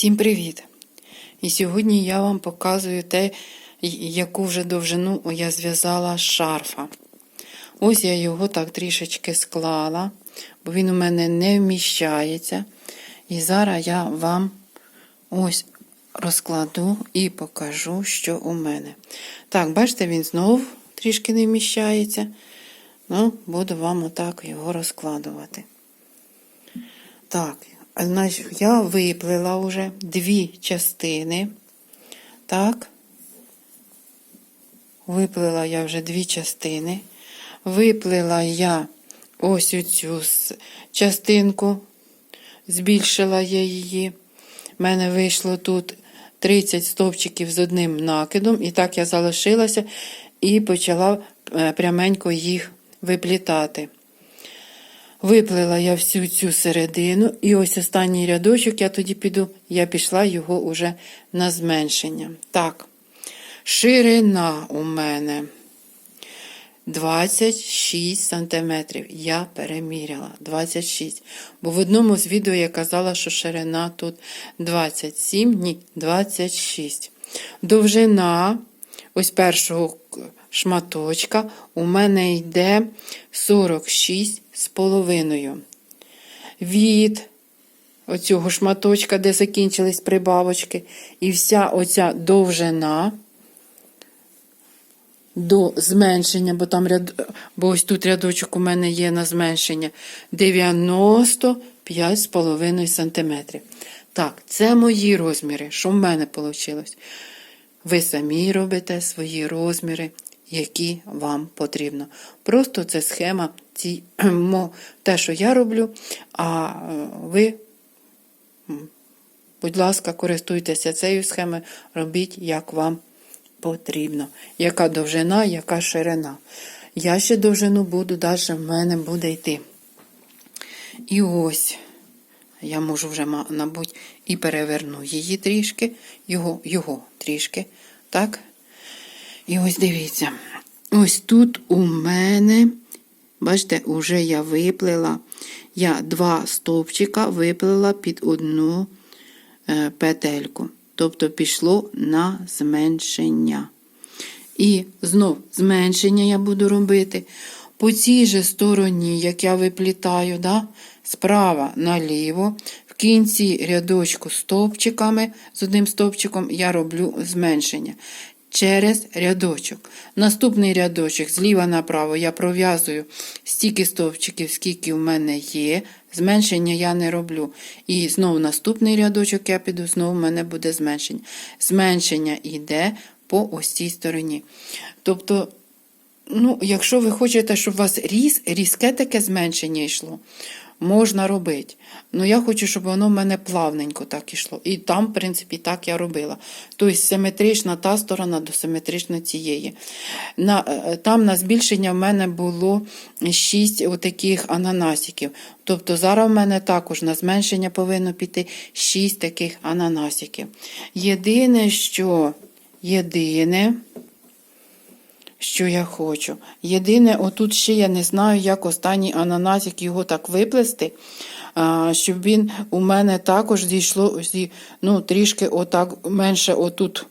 Всім привіт! І сьогодні я вам показую те, яку вже довжину я зв'язала з шарфа. Ось я його так трішечки склала, бо він у мене не вміщається. І зараз я вам ось розкладу і покажу, що у мене. Так, бачите, він знову трішки не вміщається. Ну, буду вам отак його розкладувати. Так, я виплила вже дві частини. Так. Виплила я вже дві частини. Виплила я ось оцю частинку, збільшила я її. У мене вийшло тут 30 стовпчиків з одним накидом, і так я залишилася і почала е, пряменько їх виплітати. Виплила я всю цю середину, і ось останній рядочок я тоді піду, я пішла його уже на зменшення. Так, ширина у мене 26 сантиметрів. Я переміряла 26. Бо в одному з відео я казала, що ширина тут 27, ні, 26. Довжина ось першого шматочка у мене йде 46 з половиною. Від оцього шматочка, де закінчились прибавочки, і вся оця довжина до зменшення, бо там ряд, бо ось тут рядочок у мене є на зменшення 95,5 см. Так, це мої розміри. Що в мене вийшло? Ви самі робите свої розміри, які вам потрібно. Просто це схема, те, що я роблю, а е, ви, будь ласка, користуйтеся цією схемою, робіть, як вам потрібно. Яка довжина, яка ширина. Я ще довжину буду, далі в мене буде йти. І ось. Я можу вже, мабуть, і переверну її трішки, його його трішки. Так? І ось дивіться. Ось тут у мене, бачите, вже я виплила. Я два стовпчика виплила під одну е, петельку. Тобто пішло на зменшення. І знов зменшення я буду робити. По цій же стороні, як я виплітаю, да, справа наліво, в кінці рядочку стовпчиками, з одним стовпчиком я роблю зменшення. Через рядочок. Наступний рядочок зліва направо я пров'язую стільки стовпчиків, скільки в мене є. Зменшення я не роблю. І знову наступний рядочок я піду, знову в мене буде зменшення. Зменшення йде по ось цій стороні. Тобто, ну, якщо ви хочете, щоб у вас різ, різке таке зменшення йшло, можна робити. Ну, я хочу, щоб воно в мене плавненько так ішло. І там, в принципі, так я робила. Тобто симетрична та сторона до симетрично цієї. На, Там на збільшення в мене було 6 отаких ананасиків. Тобто зараз в мене також на зменшення повинно піти 6 таких ананасиків. Єдине, що єдине що я хочу. Єдине, отут ще я не знаю, як останній ананасик його так виплести, щоб він у мене також зійшло ну, трішки отак менше отут.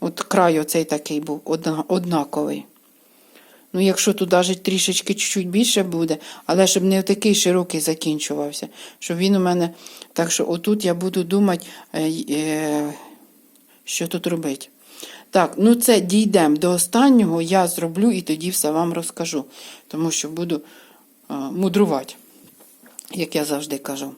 От край оцей такий був однаковий. Ну, якщо тут навіть трішечки чуть-чуть більше буде, але щоб не такий широкий закінчувався, щоб він у мене. Так що отут я буду думати, е, е, що тут робити. Так, ну це дійдемо до останнього, я зроблю і тоді все вам розкажу, тому що буду а, мудрувати, як я завжди кажу.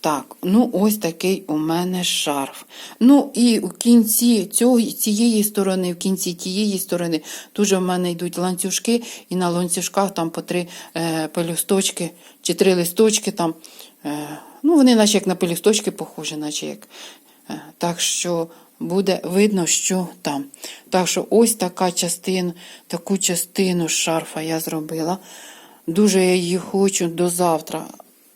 Так, ну ось такий у мене шарф. Ну, і в кінці цього, цієї сторони, в кінці тієї сторони, дуже в мене йдуть ланцюжки, і на ланцюжках там по три е, пелюсточки чи три листочки. там, е, Ну, вони наче як на пелюсточки похожі, наче як. Е, так що буде видно, що там. Так що ось така частина, таку частину шарфа я зробила. Дуже я її хочу до завтра.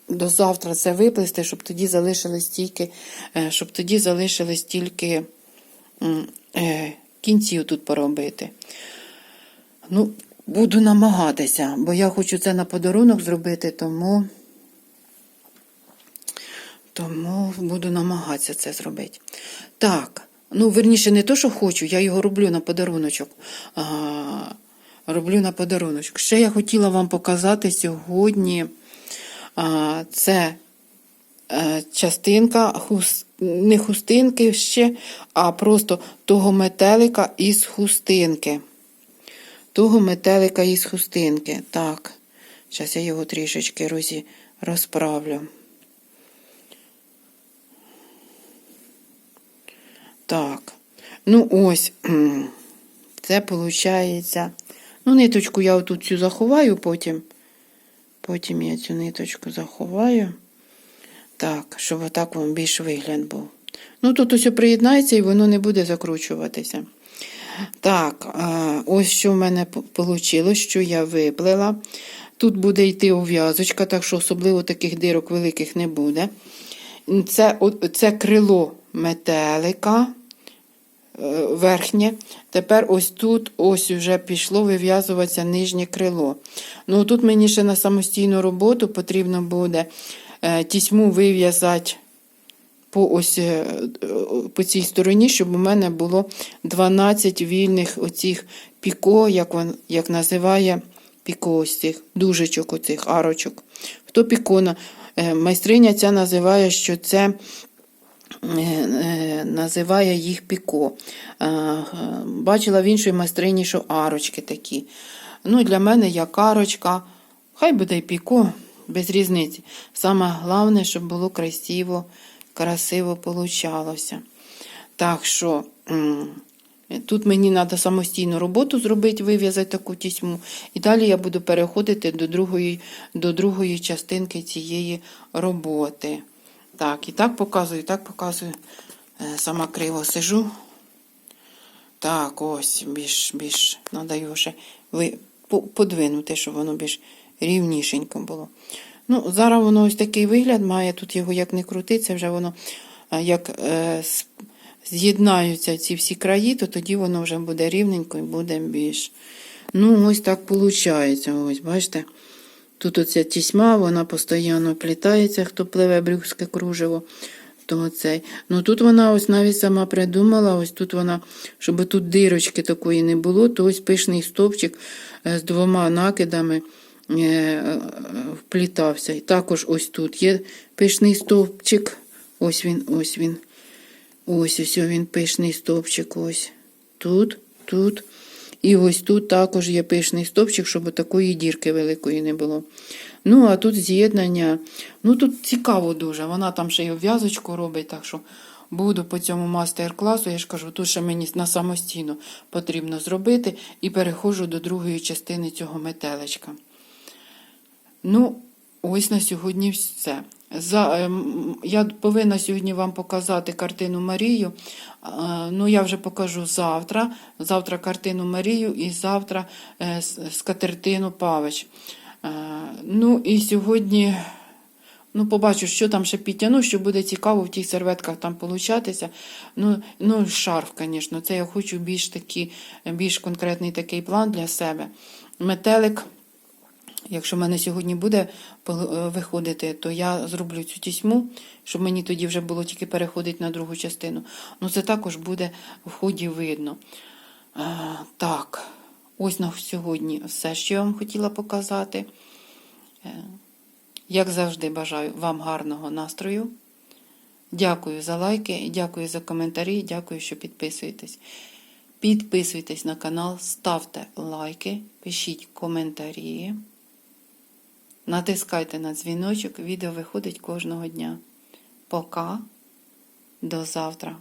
До завтра це виплести, щоб тоді залишились тільки, е, щоб тоді залишились тільки е, кінців тут поробити. Ну, буду намагатися, бо я хочу це на подарунок зробити, тому Тому буду намагатися це зробити. Так, ну верніше, не то, що хочу, я його роблю на подаруночок. А, роблю на подаруночок. Ще я хотіла вам показати сьогодні. А, це е, частинка хус... не хустинки ще, а просто того метелика із хустинки. Того метелика із хустинки. Так, зараз я його трішечки розі... розправлю. Так, ну ось, це виходить. Ну, ниточку я отут цю заховаю потім. Потім я цю ниточку заховаю. Так, щоб отак вам більш вигляд був. Ну, тут ось приєднається і воно не буде закручуватися. Так, ось що в мене вийшло, що я виплела. Тут буде йти ув'язочка, так що особливо таких дирок великих не буде. Це, це крило метелика е, верхнє. Тепер ось тут ось вже пішло вив'язуватися нижнє крило. Ну тут мені ще на самостійну роботу потрібно буде е, тісьму вив'язати по ось е, по цій стороні, щоб у мене було 12 вільних оцих піко, як він як називає піко ось цих дужечок, оцих арочок. Хто пікона? Майстриня ця називає, що це називає їх піко. Е, е, Бачила в іншої майстрині, що арочки такі. Ну, для мене як арочка, хай буде й піко, без різниці. Саме головне, щоб було красиво, красиво получалося. Так що тут мені треба самостійну роботу зробити, вив'язати таку тісьму. І далі я буду переходити до другої, до другої частинки цієї роботи. Так, і так показую, і так показую. Е, Сама криво сижу. Так, ось, більш, більш, треба його ще ви, подвинути, щоб воно більш рівнішенько було. Ну, зараз воно ось такий вигляд має, тут його як не крутиться, вже воно е, як е, з'єднаються ці всі краї, то тоді воно вже буде рівненько і буде більш. Ну, ось так виходить. Ось, бачите? Тут оця тісьма, вона постійно плітається, хто пливе брюкське кружево. То цей. Ну тут вона ось навіть сама придумала, ось тут вона, щоб тут дирочки такої не було, то ось пишний стовпчик е, з двома накидами е, е, вплітався. І також ось тут є пишний стовпчик. Ось він, ось він. Ось ось він пишний стовпчик. Ось. Тут, тут. І ось тут також є пишний стовпчик, щоб такої дірки великої не було. Ну, а тут з'єднання. Ну, тут цікаво дуже. Вона там ще й обв'язочку робить, так що буду по цьому мастер-класу. Я ж кажу, тут ще мені на самостійно потрібно зробити. І переходжу до другої частини цього метелечка. Ну, ось на сьогодні все. За, ем, я повинна сьогодні вам показати картину Марію. Е, Ну, я вже покажу завтра. Завтра картину Марію і завтра е, скатертину Павич. Е, Ну і сьогодні. Ну, побачу, що там ще підтягну, що буде цікаво в тих серветках там получатися. Ну, ну шарф, звісно, це я хочу більш такі, більш конкретний такий план для себе. Метелик. Якщо в мене сьогодні буде е, виходити, то я зроблю цю тісьму, щоб мені тоді вже було тільки переходити на другу частину. Ну, це також буде в ході видно. Так, ось на сьогодні все, що я вам хотіла показати. Е, як завжди, бажаю вам гарного настрою. Дякую за лайки, дякую за коментарі, дякую, що підписуєтесь. Підписуйтесь на канал, ставте лайки, пишіть коментарі. Натискайте на дзвіночок, відео виходить кожного дня. Пока, до завтра.